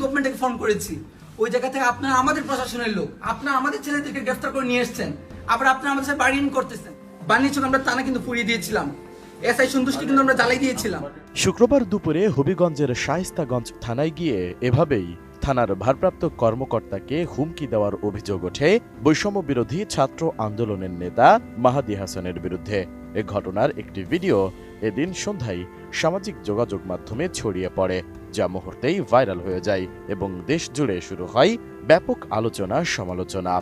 গভর্নমেন্টকে ফোন করেছি। ওই জায়গা থেকে আপনারা আমাদের প্রশাসনের লোক, আপনারা আমাদের ছেলেদেরকে গ্রেফতার করে নিয়ে এসেছেন, আবার আপনারা আমাদের সাথে বাড়ি করতেছেন। বানিয়েছেন আমরা টানা কিন্তু পুড়িয়ে দিয়েছিলাম। এসআই সন্তুষ্টি কিন্তু আমরা জ্বালাই দিয়েছিলাম। শুক্রবার দুপুরে হবিগঞ্জের শায়েস্তাগঞ্জ থানায় গিয়ে এভাবেই থানার ভারপ্রাপ্ত কর্মকর্তাকে হুমকি দেওয়ার অভিযোগ ওঠে বৈষম্য বিরোধী ছাত্র আন্দোলনের নেতা মাহাদি হাসানের বিরুদ্ধে। এ ঘটনার একটি ভিডিও এদিন সন্ধ্যায় সামাজিক যোগাযোগ মাধ্যমে ছড়িয়ে পড়ে। যা মুহূর্তেই ভাইরাল হয়ে যায় এবং দেশ জুড়ে শুরু হয় ব্যাপক আলোচনা সমালোচনা।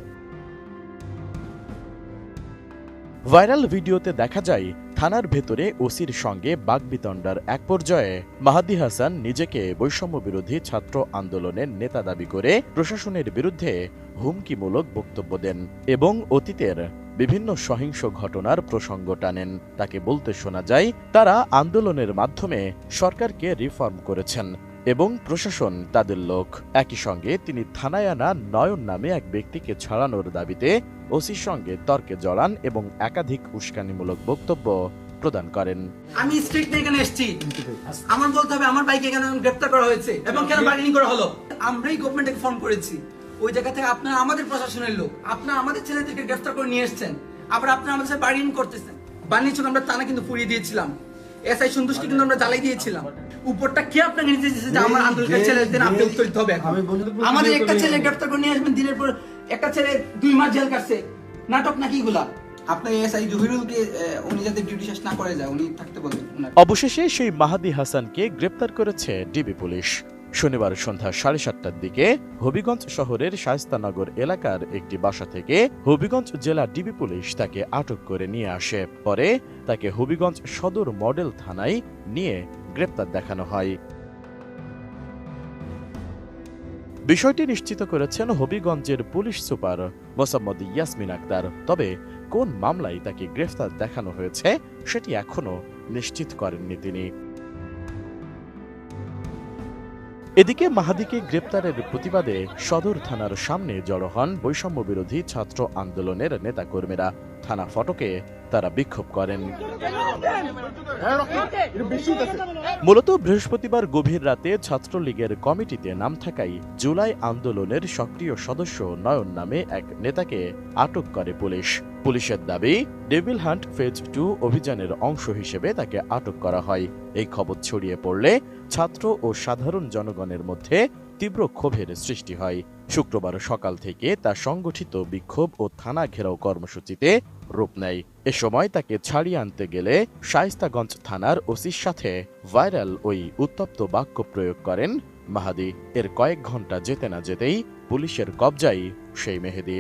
ভাইরাল ভিডিওতে দেখা যায়, থানার ভেতরে ওসির সঙ্গে বাগবিতণ্ডার এক পর্যায়ে মাহাদি হাসান নিজেকে বৈষম্য বিরোধী ছাত্র আন্দোলনের নেতা দাবি করে প্রশাসনের বিরুদ্ধে হুমকিমূলক বক্তব্য দেন এবং অতীতের বিভিন্ন সহিংস ঘটনার প্রসঙ্গ টানেন। তাকে বলতে শোনা যায়, তারা আন্দোলনের মাধ্যমে সরকারকে রিফর্ম করেছেন এবং প্রশাসন তাদের লোক। একই সঙ্গে তিনি থানায় আনা নয়ন নামে এক ব্যক্তিকে ছাড়ানোর দাবিতে ওসির সঙ্গে তর্কে জড়ান এবং একাধিক উস্কানিমূলক বক্তব্য প্রদান করেন। আমি স্ট্রিক্ট নিয়ে এখানে এসেছি। আমার বলতে হবে, আমার বাইকে কেন গ্রেফতার করা হয়েছে এবং কেন বার্গেনিং করা হলো? আমরাই গভর্নমেন্টকে ফোন করেছি। ওই জায়গা থেকে আপনারা আমাদের প্রশাসনের লোক আপনারা আমাদের ছেলেদেরকে গ্রেফতার করে নিয়ে এসেছেন আবার আপনারা আমাদের সাথে বার্গেনিং করতেছেন। বানিয়েছেন আমরা টানা কিন্তু পুড়িয়ে দিয়েছিলাম। এসআই সন্তুষ্টি কিন্তু আমরা জ্বালাই দিয়েছিলাম। উপরটা কে আপনাকে নিতে দিয়েছে যে আমার আন্দোলনের ছেলেদের আপনি উত্তর দিতে হবে এখন? আমাদের একটা ছেলে গ্রেফতার করে নিয়ে আসবেন দিনের পর একটা ছেলে দুই মাস জেল কাটছে। নাটক নাকি এগুলা? আপনার এসআই জহিরুলকে উনি যাতে ডিউটি না করে যায় উনি থাকতে বলেন অবশেষে সেই মাহাদি হাসানকে গ্রেপ্তার করেছে ডিবি পুলিশ। শনিবার সন্ধ্যা সাড়ে সাতটার দিকে হবিগঞ্জ শহরের শায়স্তানগর এলাকার একটি বাসা থেকে হবিগঞ্জ জেলা ডিবি পুলিশ তাকে আটক করে নিয়ে আসে। পরে তাকে হবিগঞ্জ সদর মডেল থানায় নিয়ে গ্রেপ্তার দেখানো হয়। বিষয়টি নিশ্চিত করেছেন হবিগঞ্জের পুলিশ সুপার মোসাম্মদ ইয়াসমিন আক্তার। তবে কোন মামলায় তাকে গ্রেফতার দেখানো হয়েছে সেটি এখনও নিশ্চিত করেননি তিনি। এদিকে মাহাদিকে গ্রেপ্তারের প্রতিবাদে সদর থানার সামনে জড়ো হন বৈষম্য বিরোধী ছাত্র আন্দোলনের নেতাকর্মীরা। থানা ফটকে তারা বিক্ষোভ করেন। মূলত বৃহস্পতিবার গভীর রাতে ছাত্রলীগের কমিটিতে নাম থাকায় জুলাই আন্দোলনের সক্রিয় সদস্য নয়ন নামে এক নেতাকে আটক করে পুলিশ। পুলিশের দাবি, ডেভিল হান্ট ফেজ টু অভিযানের অংশ হিসেবে তাকে আটক করা হয়। এই খবর ছড়িয়ে পড়লে ছাত্র ও সাধারণ জনগণের মধ্যে তীব্র ক্ষোভের সৃষ্টি হয়। শুক্রবার সকাল থেকে তা সংগঠিত বিক্ষোভ ও থানা ঘেরাও কর্মসূচিতে রূপ নেয়। এ সময় তাকে ছাড়িয়ে আনতে গেলে শায়েস্তাগঞ্জ থানার ওসির সাথে ভাইরাল ওই উত্তপ্ত বাক্য প্রয়োগ করেন মাহাদি। এর কয়েক ঘণ্টা যেতে না যেতেই পুলিশের কবজায় সেই মেহেদি।